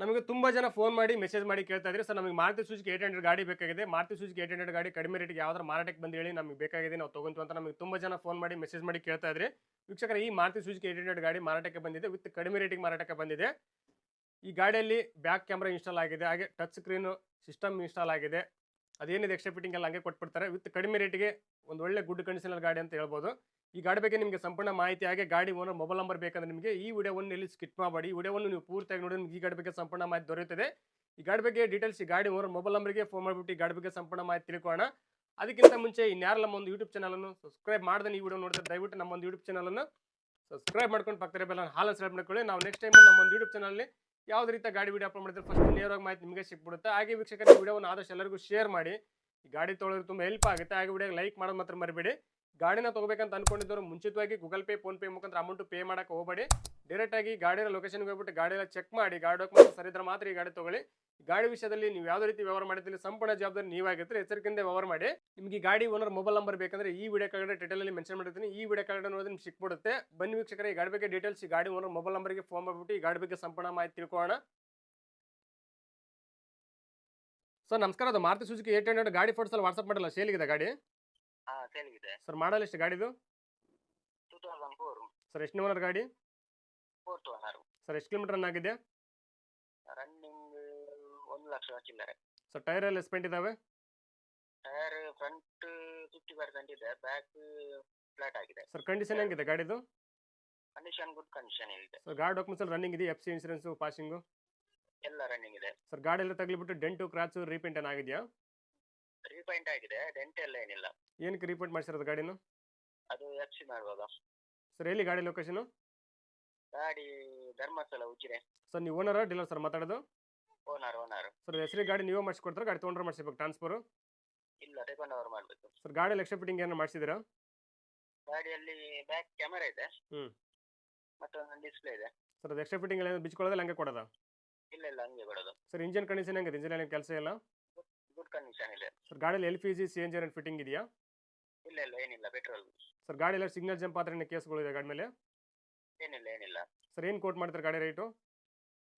ನಮಗೆ ತುಂಬ ಜನ ಫೋನ್ ಮಾಡಿ ಮೆಸೇಜ್ ಮಾಡಿ ಕೇಳ್ತಾ ಇದ್ರಿ ಸರ್ ನಮಗೆ ಮಾರುತಿ ಸುಜುಕಿ ಏಟ್ ಹಂಡ್ರೆಡ್ ಗಾಡಿ ಬೇಕಾಗಿದೆ. ಮಾರುತಿ ಸುಜುಕಿ ಏಟ್ ಹಂಡ್ರೆಡ್ ಗಾಡಿ ಕಡಿಮೆ ರೇಟಿಗೆ ಯಾವ್ದಾರು ಮಾರಾಟಕ್ಕೆ ಬಂದು ಹೇಳಿ ನಮಗೆ ಬೇಕಾಗಿದೆ, ನಾವು ತೊಗೊಂತೀವಿ ಅಂತ ನಮಗೆ ತುಂಬ ಜನ ಫೋನ್ ಮಾಡಿ ಮೆಸೇಜ್ ಮಾಡಿ ಕೇಳ್ತಾ ಇದ್ರಿ ವೀಕ್ಷಕರ, ಈ ಮಾರುತಿ ಸುಜುಕಿ ಏಟ್ ಹಂಡ್ರೆಡ್ ಗಾಡಿ ಮಾರಾಟಕ್ಕೆ ಬಂದಿದೆ. ವಿತ್ ಕಡಿಮೆ ರೇಟಿಗೆ ಮಾರಾಟಕ್ಕೆ ಬಂದಿದೆ. ಈ ಗಾಡಿಯಲ್ಲಿ ಬ್ಯಾಕ್ ಕ್ಯಾಮ್ರಾ ಇನ್ಸ್ಟಾಲ್ ಆಗಿದೆ. ಹಾಗೆ ಟಚ್ ಸ್ಕ್ರೀನು ಸಿಸ್ಟಮ್ ಇನ್ಸ್ಟಾಲ್ ಆಗಿದೆ. ಅದೇನಿದೆ ಎಕ್ಸ್ಟ್ರಾ ಫಿಟ್ಟಿಂಗ್ ಎಲ್ಲ ಹಂಗೆ ಕೊಟ್ಬಿಡ್ತಾರೆ. ವಿತ್ ಕಡಿಮೆ ರೇಟಿಗೆ ಒಂದು ಒಳ್ಳೆ ಗುಡ್ ಕಂಡೀಷನಲ್ ಗಾಡಿ ಅಂತ ಹೇಳ್ಬೋದು. ಈ ಗಾಡಿ ಬಗ್ಗೆ ನಿಮಗೆ ಸಂಪೂರ್ಣ ಮಾಹಿತಿ ಹಾಗೆ ಗಾಡಿ ಓನರ್ ಮೊಬೈಲ್ ನಂಬರ್ ಬೇಕಂದ್ರೆ ನಿಮಗೆ ಈ ವಿಡಿಯೋವನ್ನು ಇಲ್ಲಿ ಸ್ಕಿಪ್ ಮಾಡಬೇಡಿ. ಈ ವಿಡಿಯೋವನ್ನು ನೀವು ಪೂರ್ತಿಯಾಗಿ ನೋಡಿ, ನಿಮ್ಗೆ ಈ ಗಾಡಿ ಬಗ್ಗೆ ಸಂಪೂರ್ಣ ಮಾಹಿತಿ ದೊರೆಯುತ್ತದೆ. ಈ ಗಾಡಿ ಬಗ್ಗೆ ಡೀಟೇಲ್ಸ್ ಈ ಗಾಡಿ ಓನರ್ ಮೊಬೈಲ್ ನಂಬರ್ಗೆ ಫೋನ್ ಮಾಡಿಬಿಟ್ಟು ಈ ಗಾಡಿ ಬಗ್ಗೆ ಸಂಪೂರ್ಣ ಮಾಹಿತಿ ತಿಳ್ಕೊಳ್ಳೋಣ. ಅದಕ್ಕಿಂತ ಮುಂಚೆ ಇನ್ಯಾರಲ್ಲ ನಮ್ಮ ಒಂದು ಯೂಟ್ಯೂಬ್ ಚಾನಲನ್ನು ಸಬ್ಸ್ಕ್ರೈಬ್ ಮಾಡ್ದೆ ಈ ವಿಡಿಯೋ ನೋಡಿದ್ರೆ ದಯವಿಟ್ಟು ನಮ್ಮ ಒಂದು ಯೂಟ್ಯೂಬ್ ಚಾನಲನ್ನು ಸಬ್ಸ್ಕ್ರೈಬ್ ಮಾಡ್ಕೊಂಡು ಪಕ್ಕದ ಬೆಲ್ಲ ಹಾಲನ್ನು ಸೆಲೆಕ್ಟ್ ಮಾಡ್ಕೊಳ್ಳಿ. ನಾವು ನೆಕ್ಸ್ಟ್ ಟೈಮ್ ನಮ್ಮ ಒಂದು ಯೂಟ್ಯೂಬ್ ಚಾನಲ್ನಲ್ಲಿ ಯಾವುದೇ ರೀತಿ ಗಾಡಿ ವಿಡಿಯೋ ಅಪ್ಲೋಡ್ ಮಾಡಿದ್ರೆ ಫಸ್ಟ್ ನೇರವಾಗಿ ಮಾಹಿತಿ ನಿಮಗೆ ಸಿಕ್ಬಿಡುತ್ತೆ. ಹಾಗೆ ವೀಕ್ಷಕರಿಗೆ ವಿಡಿಯೋವನ್ನು ಆದಷ್ಟು ಎಲ್ಲರಿಗೂ ಶೇರ್ ಮಾಡಿ. ಈ ಗಾಡಿ ತೊಗೊಳೋದು ತುಂಬ ಹೆಲ್ಪ್ ಆಗುತ್ತೆ. ಹಾಗೆ ವಿಡಿಯೋಗೆ ಲೈಕ್ ಮಾಡೋದು ಮಾತ್ರ ಮರಿಬೇಡಿ. ಗಾಡಿನ ತಗೋಬೇಕಂತ ಅನ್ಕೊಂಡಿದ್ದವರು ಮುಂಚಿತವಾಗಿ ಗೂಗಲ್ ಪೇ ಫೋನ್ ಪೇ ಮುಖಾಂತರ ಅಮೌಂಟ್ ಪೇ ಮಾಡಕ್ಕೆ ಹೋಗಬೇಡಿ. ಡೈರೆಕ್ಟ್ ಆಗಿ ಗಾಡಿನ ಲೊಕೇಶನ್ಗೆ ಹೋಗ್ಬಿಟ್ಟು ಗಾಡಿ ಎಲ್ಲ ಚೆಕ್ ಮಾಡಿ, ಗಾಡಿ ಡಾಕ್ಯುಮೆಂಟ್ ಸರಿದ್ರೆ ಮಾತ್ರ ಈ ಗಾಡಿ ತಗೊಳ್ಳಿ. ಗಾಡಿ ವಿಷಯದಲ್ಲಿ ನೀವು ಯಾವುದೇ ರೀತಿ ವ್ಯವಹಾರ ಮಾಡಿದ್ರೆ ಸಂಪೂರ್ಣ ಜವಾಬ್ದಾರಿ ನೀವಾಗಿರ್ತೀರಿ ಎಚ್ಚರಿಕೆಯಿಂದ ವ್ಯವಹಾರ ಮಾಡಿ. ನಿಮಗೆ ಗಾಡಿ ಓನರ್ ಮೊಬೈಲ್ ನಂಬರ್ ಬೇಕಂದ್ರೆ ಈ ವಿಡಿಯೋ ಟೈಟಲ್ ಟೈಟಲಲ್ಲಿ ಮೆನ್ಷನ್ ಮಾಡಿರ್ತೀನಿ. ಈ ವಿಡಿಯೋ ಕಾಗಡೆ ನೋಡಿದ್ರೆ ನಿಮ್ಗೆ ಸಿಕ್ಬಿಡುತ್ತೆ. ಬನ್ನಿ ವೀಕ್ಷಕರ, ಈ ಗಾಡಿ ಬಗ್ಗೆ ಡೀಟೇಲ್ಸ್ ಈ ಗಾಡಿ ಓನರ್ ಮೊಬೈಲ್ ನಂಬರ್ಗೆ ಫೋನ್ ಮಾಡಿಬಿಟ್ಟು ಈ ಗಾಡಿ ಬಗ್ಗೆ ಸಂಪೂರ್ಣ ಮಾಹಿತಿ ತಿಳ್ಕೊಳ್ಳೋಣ. ಸರ್, ನಮಸ್ಕಾರ. ಅದು ಮಾರುತಿ ಸುಜುಕಿ ಏಟ್ ಹಂಡ್ರೆಡ್ ಗಾಡಿ ಫೋರ್ಸಲ್ಲಿ ಅಲ್ಲಿ ವಾಟ್ಸಪ್ ಮಾಡಲ್ಲ ಇದೆ ಗಾಡಿ. ಹಾ ಇದೆ ಸರ್ ಮಾಡಲ್ ಎಷ್ಟು ಗಾಡಿದು? ಟೂ ತೌಸಂಡ್ ಫೋರ್ ಸರ್ ಎಷ್ಟು ಓನರ್ ಗಾಡಿ? ಫೋರ್ ಟು ಹರ್ ಸರ್ ಎಷ್ಟು ಕಿಲೋಮೀಟರ್ ರನ್ ಆಗಿದೆ? ರನ್ನಿಂಗ್ ಒಂದು ಲಕ್ಷ ಚಿಲ್ಲರೆ. ಸರ್ ಟೈರ್ ಎಲ್ಲ ಸ್ಪೆಂಟ್ ಇದಾವೆ? ಟೈರ್ ಫ್ರಂಟ್ ಫಿಫ್ಟಿ ಪರ್ಸೆಂಟ್ ಇದೆ ಬ್ಯಾಕ್ ಫ್ಲಾಟ್ ಆಗಿದೆ. ಸರ್ ಕಂಡೀಷನ್ ಹೆಂಗಿದೆ ಗಾಡಿದು? ಕಂಡೀಷನ್ ಗುಡ್ ಕಂಡೀಷನ್ ಇದೆ. ಸರ್ ಗಾಡಿ ಡಾಕ್ಯುಮೆಂಟ್ಸ್ ರನ್ನಿಂಗ್ ಇದೆ ಎಫ್ ಸಿ ಇನ್ಸೂರೆನ್ಸ್ ಪಾಸಿಂಗು ಎಲ್ಲ ರನ್ನಿಂಗ್ ಇದೆ. ಸರ್ ಗಾಡಿ ಎಲ್ಲ ತಗ್ಲಿಬಿಟ್ಟು ಡೆಂಟು ಕ್ರಾಚು ರೀಪೇಂಟ್ ಏನಾಗಿದೆಯಾ? ರೀಪೇಂಟ್ ಆಗಿದೆ ಡೆಂಟ್ ಎಲ್ಲ ಏನಿಲ್ಲ. ಏನಕ್ಕೆ ರೀಪೇಂಟ್ ಮಾಡ್ಸಿರೋದು ಗಾಡಿನ? ಅದು ಎಕ್ಸಿ ಮಾಡುವಾಗ ಸರ್ ಎಲ್ಲಿ ಗಾಡಿ ಲೊಕೇಶನ್ ಗಾಡಿ ಧರ್ಮಸ್ಥಳ ಉಜಿರೆ. ಸರ್ ನೀವು ಓನರ್ ಡೀಲರ್ ಸರ್ ಮಾತಾಡೋದು? ಓನರ್ ಓನರ್ ಸರ್ ಹೆಸರಿಗೆ ಗಾಡಿ ನೀವೇ ಮಾಡಿಸ್ಕೊಡ್ತಾರೆ? ಗಾಡಿ ತೊಗೊಂಡ್ರೆ ಮಾಡಿಸ್ಬೇಕು ಟ್ರಾನ್ಸ್ಫರ್ ಇಲ್ಲ ತಗೊಂಡವ್ರು ಮಾಡಬೇಕು. ಸರ್ ಗಾಡಿ ಲಕ್ಷ ಫಿಟ್ಟಿಂಗ್ ಏನಾರು ಮಾಡಿಸಿದ್ದೀರಾ? ಗಾಡಿಯಲ್ಲಿ ಬ್ಯಾಕ್ ಕ್ಯಾಮೆರಾ ಇದೆ. ಹ್ಮ್. ಮತ್ತೊಂದು ಡಿಸ್ಪ್ಲೇ ಇದೆ. ಸರ್ ಅದು ಎಕ್ಸ್ಟ್ರಾ ಫಿಟ್ಟಿಂಗ್ ಎಲ್ಲ ಬಿಚ್ಕೊಳ್ಳೋದಿಲ್ಲ ಹಂಗೆ ಕೊಡೋದಾ? ಇಲ್ಲ ಇಲ್ಲ ಹಂಗೆ ಕೊಡೋದು. ಸರ್ ಇಂಜಿನ್ ಕಂಡೀಷನ್ ಹೆಂಗಿದೆ? ಇಂಜಿನ್ ಏನು ಕೆಲಸ ಇಲ್ಲ? ಗುಡ್ ಕಂಡೀಷನ್ ಇದೆ. ಸರ್ ಗಾಡಿಯಲ್ಲಿ L P G C N G fitting ಇದೆಯಾ? ಇಲ್ಲ ಇಲ್ಲ ಏನಿಲ್ಲ ಪೆಟ್ರೋಲ್ ಸರ್ ಗಾಡಿ ಎಲ್ಲ ಸಿಗ್ನಲ್ ಜಂಪ್ ಆದ್ರೆ ಕೇಸ್ಗಳು ಇದೆ ಗಾಡಿ ಮೇಲೆ? ಏನಿಲ್ಲ ಏನಿಲ್ಲ. ಸರ್ ಏನು ಕೋಟ್ ಮಾಡ್ತಾರೆ ಗಾಡಿ ರೇಟು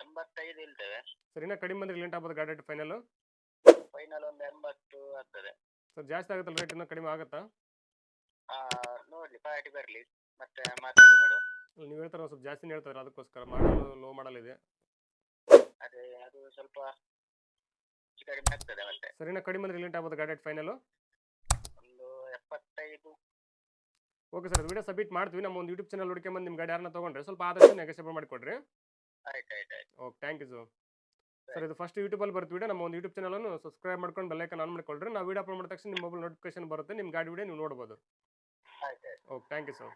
ಎಂಬತ್ತೈದು ಇಲ್ತೇವೆ ಸರ್ ಇನ್ನೂ ಕಡಿಮೆ ಬಂದ್ರೆ ಲೇಟ್ ಆಗ್ಬೋದು ಗಾಡಿ ರೇಟ್ ಫೈನಲ್ ಫೈನಲ್ ಒಂದು ಎಂಬತ್ತು ಆಗ್ತದೆ. ಸರ್ ಜಾಸ್ತಿ ಆಗುತ್ತಲ್ಲ ರೇಟ್ ಇನ್ನೂ ಕಡಿಮೆ ಆಗುತ್ತಾ? ಆ, ನೋಡ್ಲಿ ಪಾರ್ಟಿ ಬರಲಿ. ಮತ್ತೆ ಮಾತಾಡಿ ನೋಡು ಅಲ್ಲ, ನೀವು ಹೇಳ್ತಾರೆ ಸ್ವಲ್ಪ ಜಾಸ್ತಿ ಹೇಳ್ತಾರೆ ಅದಕ್ಕೋಸ್ಕರ ಮಾಡಲು ಲೋ ಮಾಡಲ್ ಇದೆ. ಅದೇ ಅದು ಸ್ವಲ್ಪ ಹೆಚ್ಚು ಕಡಿಮೆ ಆಗ್ತದೆ ಮತ್ತೆ. ಸರ್ ಇನ್ನೂ ಕಡಿಮೆ ಬಂದ್ರೆ ಲೇಟ್ ಆಗ್ಬೋದು ಗಾಡಿ rate final okay sir video submit ಮಾಡ್ತೀವಿ. ನಮ್ಮ ಒಂದು ಯೂಟ್ಯೂಬ್ ಚಾನಲ್ ಹುಡ್ಕೊಂಬಂದು ನಿಮ್ಮ ಗಾಡಿ ಯಾರನ್ನ ತೊಗೊಂಡ್ರೆ ಸ್ವಲ್ಪ ಆದಷ್ಟು ನೆಗೋಸಿಯೇಬಲ್ ಮಾಡಿಕೊಡ್ರಿ ಆಯ್ತು ಆಯ್ತು ಆಯ್ತು okay thank you sir sir. ಇದು ಫಸ್ಟ್ ಯೂಟ್ಯೂಬಲ್ಲಿ ಬರ್ತೀವಿ ವಿಡಿಯೋ ನಮ್ಮ ಒಂದು ಯೂಟ್ಯೂಬ್ ಚಾನಲನ್ನು ಸಬ್ಸ್ಕ್ರೈಬ್ ಮಾಡ್ಕೊಂಡು ಬೆಲ್ಲೈಕನ್ ಆನ್ ಮಾಡ್ಕೊಳ್ರಿ. ನಾವು ವಿಡಿಯೋ ಅಪ್ಲೋಡ್ ಮಾಡಿದ ತಕ್ಷಣ ನಿಮ್ಮ ಮೊಬೈಲ್ ನೋಟಿಫಿಕೇಶನ್ ಬರುತ್ತೆ. ನಿಮ್ಮ ಗಾಡಿ ವಿಡಿಯೋ ನೀವು ನೋಡ್ಬೋದು. ಆಯ್ತು ಓಕೆ ಥ್ಯಾಂಕ್ ಯು ಸರ್